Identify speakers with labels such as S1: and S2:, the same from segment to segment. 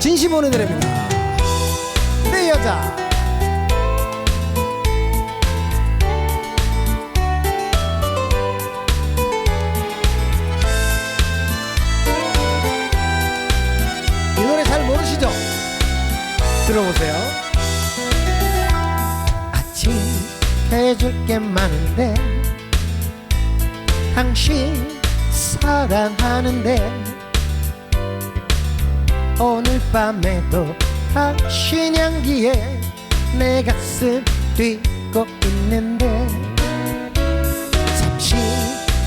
S1: 진심 보내드립니다. 내 여자. 이 노래 잘 모르시죠? 들어보세요. 아침 해줄 게 많은데 당신 사랑하는데 오늘 밤에도 당신 향기에 내 가슴 뛰고 있는데 잠시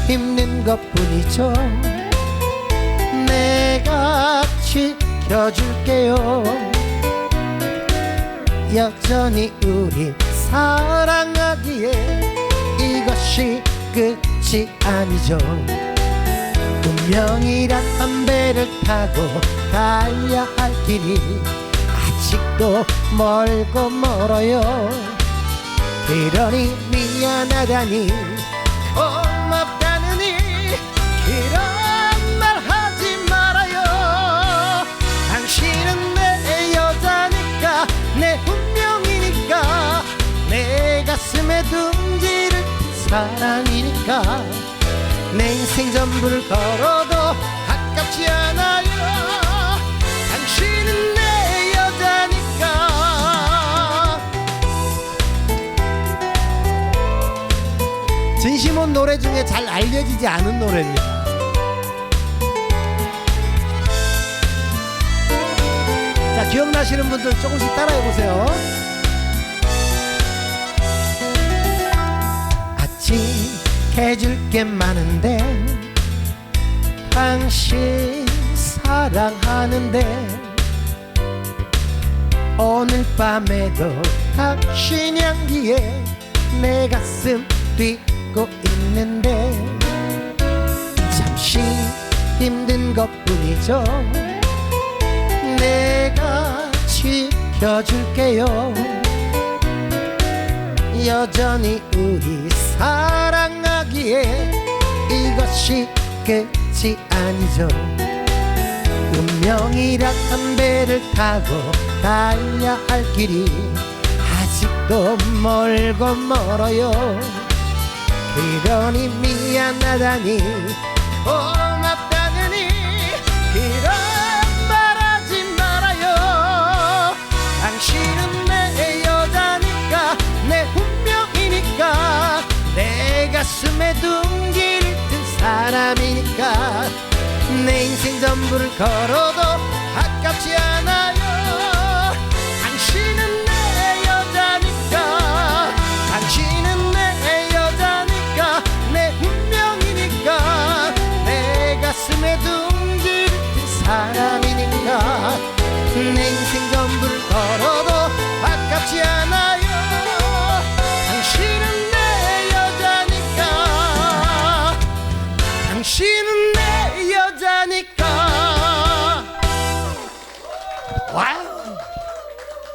S1: 힘든 것뿐이죠. 내가 지켜줄게요. 여전히 우리 사랑하기에 이것이 끝이 아니죠. 운명이란 담배 를 타고 가야 할 길이 아직도 멀고 멀어요. 그러니 미안하다니 고맙다느니 그런 말 하지 말아요. 당신은 내 여자니까 내 운명이니까 내 가슴에 둥지를 사랑이니까 내 인생 전부를 걸어도 당신은 내 여자니까. 진심은 노래 중에 잘 알려지지 않은 노래입니다. 자 기억나시는 분들 조금씩 따라해보세요. 아침 해줄 게 많은데 당신 사랑하는데 오늘 밤에도 당신 향기에 내 가슴 뛰고 있는데 잠시 힘든 것뿐이죠. 내가 지켜줄게요. 여전히 우리 사랑하기에 이것이 끝 이 아니죠. 운명이란 담배를 타고 가야 할 길이 아직도 멀고 멀어요. 그러니 미안하다니 고맙다느니 그런 말하지 말아요. 당신은 내 여자니까 내 운명이니까 내 가슴에 든 사람이니까 내 인생 전부를 걸어도 아깝지 않아요. 당신은 내 여자니까 당신은 내 여자니까 내 운명이니까 내 가슴에 둥지 사람이니까 내 인생 전부를 걸어도 아깝지 않아요. 힘내, 여자니까 와우.